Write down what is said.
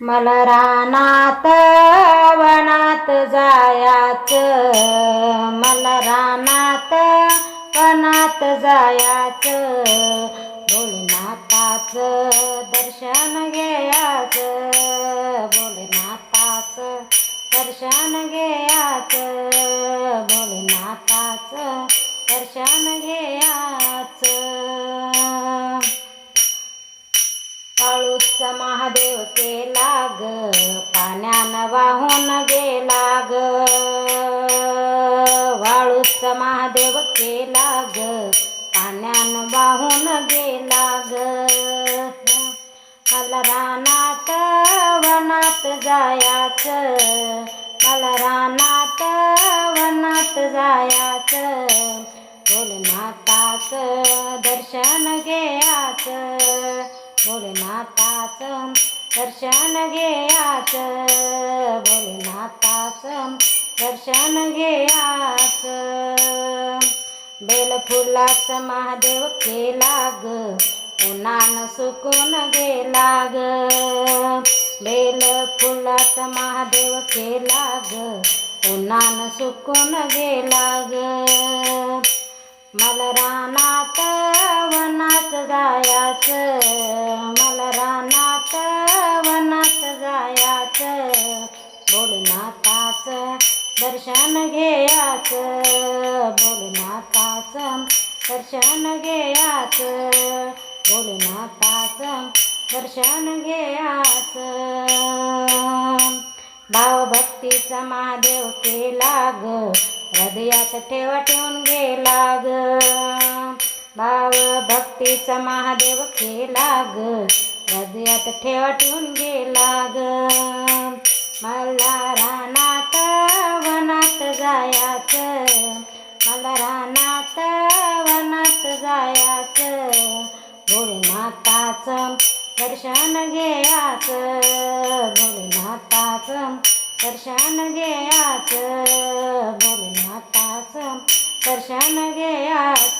मला रानात वनात जायाच. मला रानात वनात जायाच. भोलेनाथाच दर्शन घ्यायच. भोलेनाथाच दर्शन घ्यायच. भोलेनाथाच दर्शन घ्यायच. काळूच महादेव केला ग पाण्यानं वाहून गेला ग वाळूच महादेव केला ग पाण्यानं वाहून गेला ग मला रानात वनात जायाच मला रानात वनात जायाच. भोलेनाथाच दर्शन घ्यायचं भोलेनाथाचं दर्शन घेयाच. भोलेनाथाचं दर्शन घेयाच. बेलफुलाच महादेव केला ग उन्हान सुकून गेला ग बेल फुलाचा महादेव केला ग उन्हान सुकून गेला ग मला रानात वनात जायाच मला रानात वनात जायाच. बोलनाथाच दर्शन घेयाच बोलनाथाच दर्शन घेयाच बोलनाथाच दर्शन घेयाच. भावभक्तीचा महादेव केला ग हृदयात ठेवा ठेवून गेला ग भाव भक्तीचा महादेव केला ग हृदयात ठेवा ठेवून गेला ग मला रानात वनात जायाच. मला रानात वनात जायाच. भोलेनाथाच दर्शन घ्यायच भोलेनाथाच दर्शन घ्यायच दर्शन घ्यायच